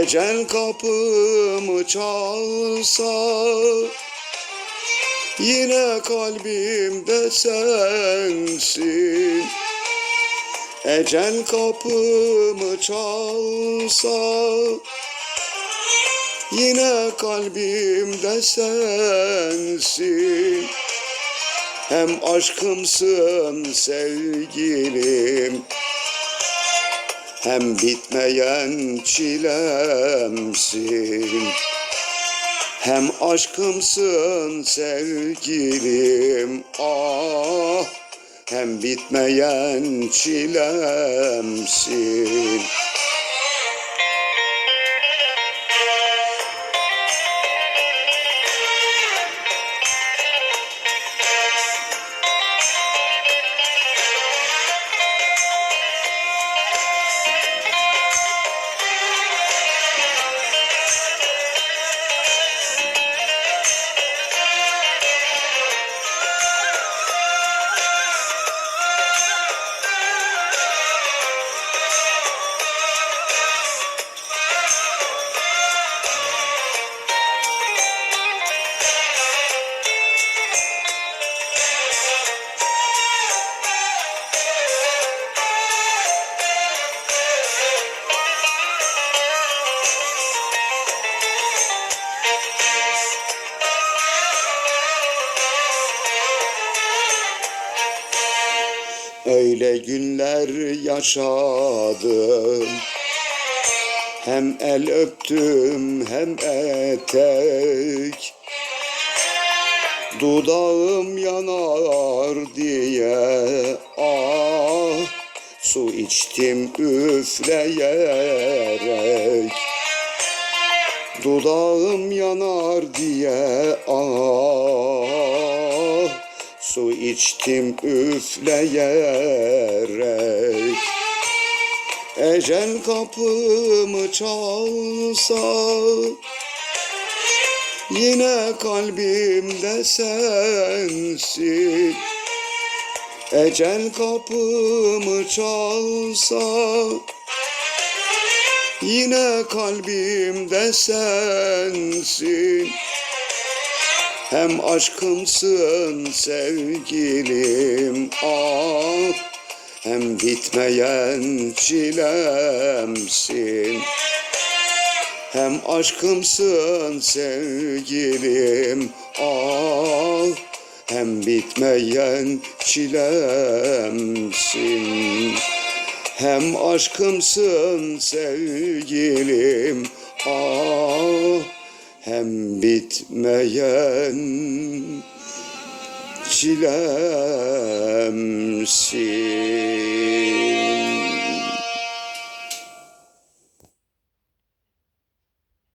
Ecel kapımı çalsa Yine kalbimde sensin. Ecel kapımı çalsa Yine kalbimde sensin. Hem aşkımsın sevgilim Hem bitmeyen çilemsin Hem aşkımsın sevgilim. Ah Hem bitmeyen çilemsin Öyle günler yaşadım. Hem el öptüm hem etek. Dudağım yanar diye ah Su içtim üfleyerek Dudağım yanar diye ah Su içtim üfleyerek. Ecel kapımı çalsa Yine kalbimde sensin. Ecel kapımı çalsa Yine kalbimde sensin Hem aşkımsın sevgilim ah Hem bitmeyen çilemsin. Hem aşkımsın sevgilim ah Hem bitmeyen çilemsin. Hem aşkımsın sevgilim ah hem bitmeyen çilemsin.